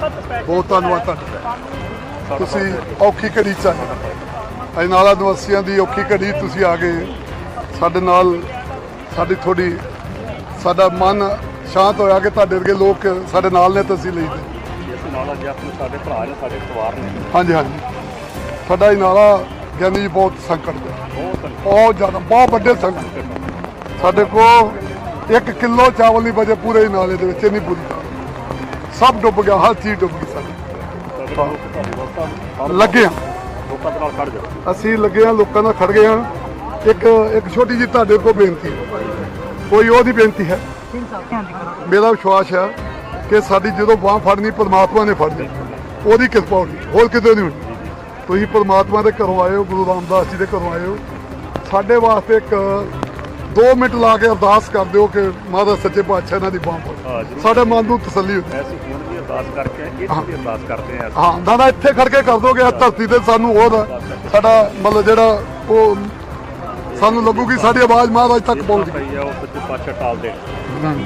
ਬਹੁਤ ਧੰਨਵਾਦ ਤੁਹਾਡਾ। ਤੁਸੀਂ ਔਖੀ ਘੜੀ ਚ ਆਏ। ਅਜਨਾਲਾ ਨਿਵਾਸੀਆਂ ਦੀ ਔਖੀ ਘੜੀ ਤੁਸੀਂ ਆ ਗਏ। ਸਾਡੇ ਨਾਲ ਸਾਡੀ ਥੋੜੀ ਸਾਡਾ ਮਨ ਸ਼ਾਂਤ ਹੋਇਆ ਕਿ ਤੁਹਾਡੇ ਵਰਗੇ ਲੋਕ ਸਾਡੇ ਨਾਲ ਨੇ ਤਾਂ ਅਸੀਂ ਲਈ ਦੇ ਇਸ ਨਾਲ ਅੱਜ ਆਪਣੇ ਸਾਡੇ ਭਰਾ ਨੇ ਸਾਡੇ ਪਰਿਵਾਰ ਨੇ। ਹਾਂਜੀ ਹਾਂਜੀ। ਸਾਡਾ ਅਜਨਾਲਾ ਗਿਆਨੀ ਜੀ ਬਹੁਤ ਸੰਕਟ ਦੇ। ਬਹੁਤ ਜ਼ਿਆਦਾ ਬਹੁਤ ਵੱਡੇ ਸੰਕਟ। ਸਾਡੇ ਕੋਲ 1 ਕਿਲੋ ਚਾਵਲ ਨਹੀਂ ਬਚੇ ਪੂਰੇ ਹੀ ਨਾਲੇ ਦੇ ਵਿੱਚ ਨਹੀਂ ਪੂਰੀ। ਸਭ ਡੁੱਬ ਗਿਆ, ਹਰ ਚੀਜ਼ ਡੁੱਬ ਗਈ ਸਾਡੀ। ਲੱਗੇ ਹਾਂ ਲੋਕਾਂ ਨਾਲ ਖੜ ਜਾਓ ਅਸੀਂ ਲੱਗੇ ਹਾਂ ਲੋਕਾਂ ਨਾਲ ਖੜ ਗਏ ਹਾਂ ਇੱਕ ਇੱਕ ਛੋਟੀ ਜਿਹੀ ਤੁਹਾਡੇ ਕੋਲ ਬੇਨਤੀ ਹੈ। ਕੋਈ ਉਹਦੀ ਬੇਨਤੀ ਹੈ? ਮੇਰਾ ਵਿਸ਼ਵਾਸ ਹੈ ਕਿ ਸਾਡੀ ਜਦੋਂ ਬਾਹ ਫੜਨੀ, ਪਰਮਾਤਮਾ ਨੇ ਫੜਨੀ ਉਹਦੀ ਕਿਰਪਾ ਹੋਣੀ, ਹੋਰ ਕਿਤੇ ਨਹੀਂ ਹੋਣੀ। ਤੁਸੀਂ ਪਰਮਾਤਮਾ ਦੇ ਘਰੋਂ ਆਏ ਹੋ, ਗੁਰੂ ਰਾਮਦਾਸ ਜੀ ਦੇ ਘਰੋਂ ਆਏ ਹੋ। ਸਾਡੇ ਵਾਸਤੇ ਇੱਕ 2 ਮਿੰਟ ਲਾ ਕੇ ਅਰਦਾਸ ਕਰ ਦਿਓ ਕਿ ਮਹਾਰਾਜ ਸੱਚੇ ਪਾਤਸ਼ਾਹ ਇਹਨਾਂ ਦੀ ਬਾਹ ਫੜ। ਸਾਡੇ ਮਨ ਨੂੰ ਤਸੱਲੀ ਹੁੰਦੀ ਐਸੀ ਹੁਣ ਵੀ ਅਰਦਾਸ ਕਰਕੇ ਇੱਥੇ ਵੀ ਅਰਦਾਸ ਕਰਦੇ ਆ ਹਾਂ ਦਾਦਾ ਇੱਥੇ ਖੜ ਕੇ ਕਰ ਦੋਗੇ ਧਰਤੀ ਤੇ ਸਾਨੂੰ ਹੋਰ ਸਾਡਾ ਮਤਲਬ ਜਿਹੜਾ ਉਹ ਸਾਨੂੰ ਲੱਗੂਗੀ ਸਾਡੀ ਆਵਾਜ਼ ਮਹਾਰਾਜ ਤੱਕ ਪਹੁੰਚ ਗਈ। ਆ ਉਹ ਸੱਚੇ ਪਾਤਸ਼ਾਹ ਟਾਲ ਦੇ। ਰੰਗ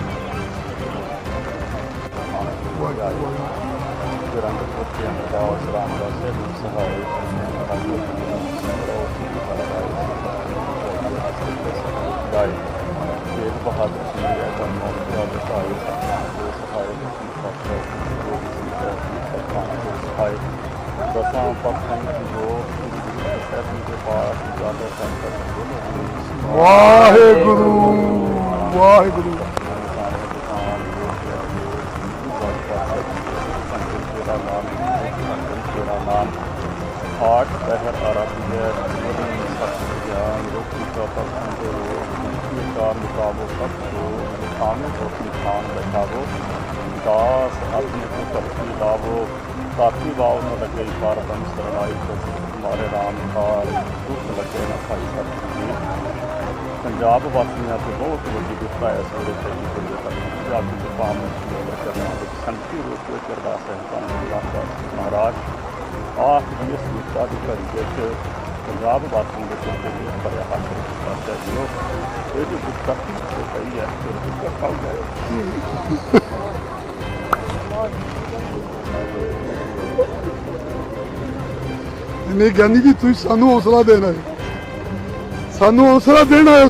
ਪੁੱਤਿਆਂ ਦਾ ਸਲਾਮ ਦਾ ਸੇ ਸਹਾਇ ਗਾਇ ਇਹ ਬਹਾਦਰ ਸਿੰਘ ਹੈ ਤਾਂ ਮੌਤ ਦਾ ਸਹਾਇ ਸਹਾਇ ਸਹਾਇ ਦਸਾਂ ਪੱਖਾਂ ਦੀ ਜੋ ਸਹਿਬ ਦੇ ਪਾਸ ਜਾਂਦਾ ਸੰਕਟ ਵਾਹਿਗੁਰੂ ਵਾਹਿਗੁਰੂ ਆਠ ਪਹਿਰ ਆਰਾਧਿਆ ਮਦਨ ਸਤ ਗਿਆਨ ਰੋਕੀ ਕਾ ਪਰਸੰਤ ਰੋ ਮੁਕਤੀ ਕਾ ਮੁਕਾਬੋ ਸਭ ਕੋ ਖਾਮੇ ਹੋਤੀ ਖਾਨ ਬੈਠਾਵੋ ਦਾਸ ਆਪਣੇ ਕੋ ਧਰਤੀ ਲਾਵੋ ਕਾਤੀ ਬਾਉ ਨ ਰਾਮ ਕਾਰ ਦੁੱਖ ਲੱਗੇ ਨਾ ਪੰਜਾਬ ਵਾਸੀਆਂ ਤੇ ਬਹੁਤ ਵੱਡੀ ਦੁੱਖ ਹੈ, ਸਵੇਰੇ ਤੇ ਜੀ ਤੱਕ ਪੰਜਾਬ ਦੀ ਜ਼ੁਬਾਨ ਨੂੰ ਸੁਣੋ ਕਰਨਾ ਵਿੱਚ ਸੰਤੀ ਰੂਪ ਵਿੱਚ ਅਰਦਾਸ ਹੈ। ਧੰਨ ਮਹਾਰਾਜ ਆਖ ਇਸ ਵਿਚਾਰ ਦੀ ਘੜੀ ਵਿੱਚ ਪੰਜਾਬ ਵਾਸੀਆਂ ਦੇ ਸਿਰ ਤੇ ਵੀ ਭਰਿਆ ਹੱਥ ਪਾਸਾ ਜੀਓ ਇਹ ਜੋ ਦੁੱਖ ਤੇ ਪਈ ਹੈ ਤੇ ਦੁੱਖ ਪਾਉ ਜਾਏ ਨਹੀਂ ਗਿਆਨੀ ਜੀ ਤੁਸੀਂ ਸਾਨੂੰ ਹੌਸਲਾ ਦੇਣਾ ਹੈ। ਸਾਨੂੰ ਹੌਸਲਾ ਦੇਣਾ ਹੈ।